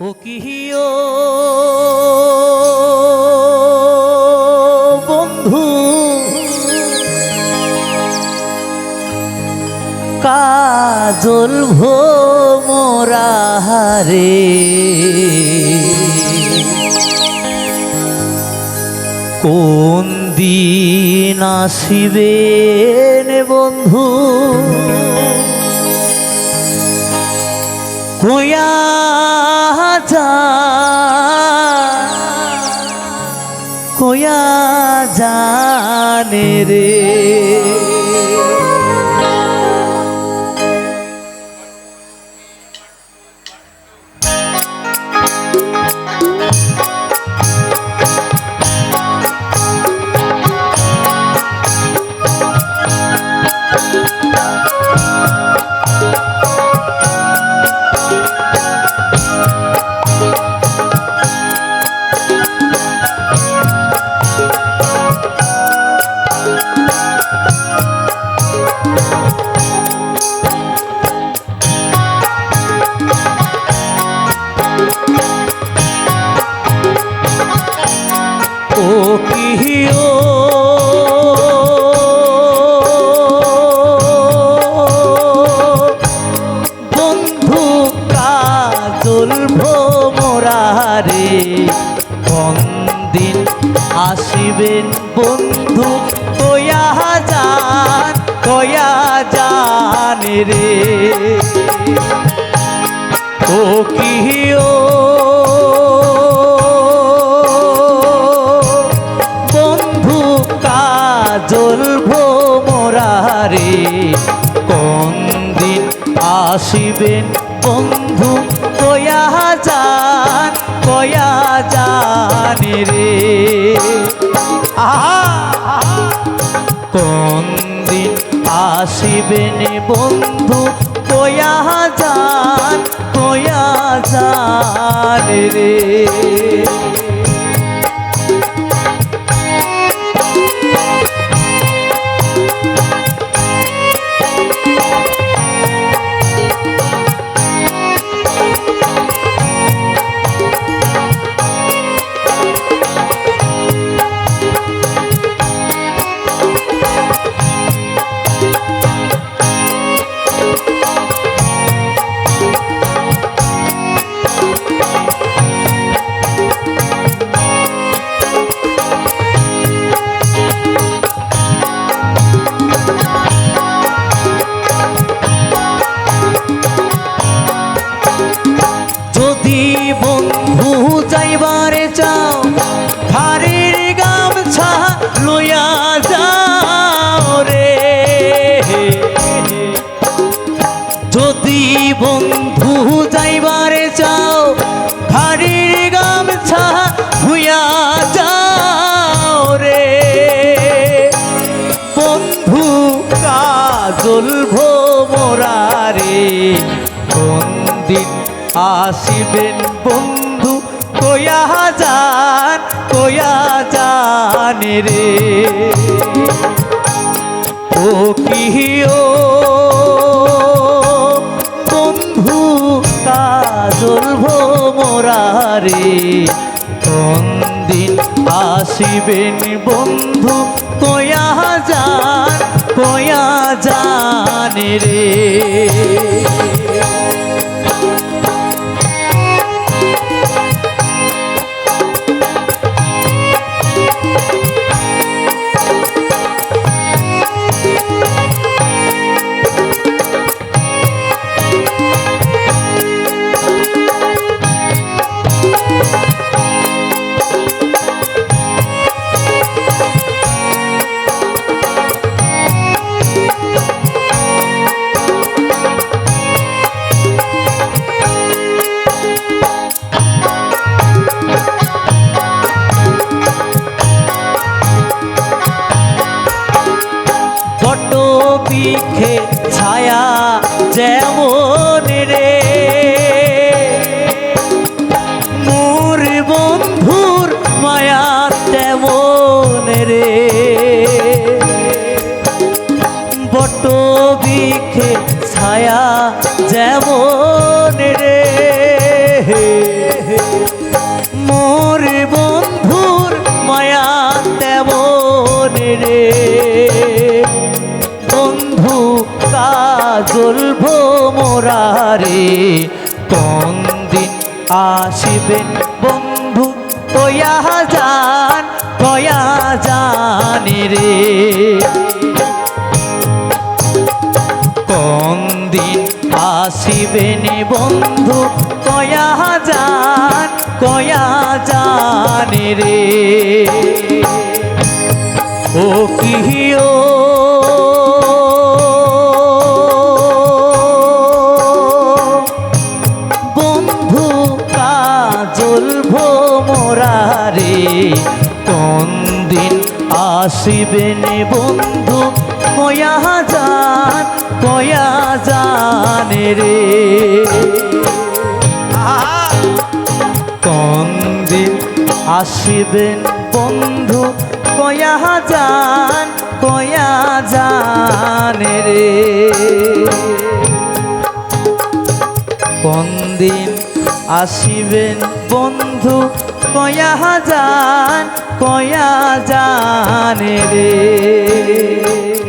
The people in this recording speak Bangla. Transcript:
ও কিহিও বন্ধু? কাজল ভোমরা রে কোন দিন আসিবেন বন্ধু? কোয়া যা কোয়া জানে রে। ভোমরারে দিন আসিবেন বন্ধু? কয়া যান কয়া যান রে। ও কিহিও বন্ধু কাজল ভোমরারে, কোন দিন আসিবেন বন্ধু? কয়া যান কয়া জানি রে। কোন দিন আসিবেন বন্ধু কয়া জান কয়া যান রে। আসিবেন বন্ধু, কয়া যান কয়া যান রে। ও কিহিও বন্ধু, কাজল ভোমরারে কোন দিন আসিবেন বন্ধু, কয়া যান কয়া যান রে। মুখে ছায়া যেমন রে। মোর বন্ধুর মায়া তেমন রে। বট বিখে ছায়া যেমন আসিবেন বন্ধু কয়া যান কয়া জানি রে। কোন দিন আসিবেন বন্ধু কয়া যান কয়া জানি রে। ও কিহিও বন্ধু আসিবেন বন্ধু, কয়া যান, কয়া জানে রে। কোন দিন আসিবেন বন্ধু, কয়া যান, কয়া জানে রে। কোন দিন আসিবেন বন্ধু কয়া যান কয়া জানে রে।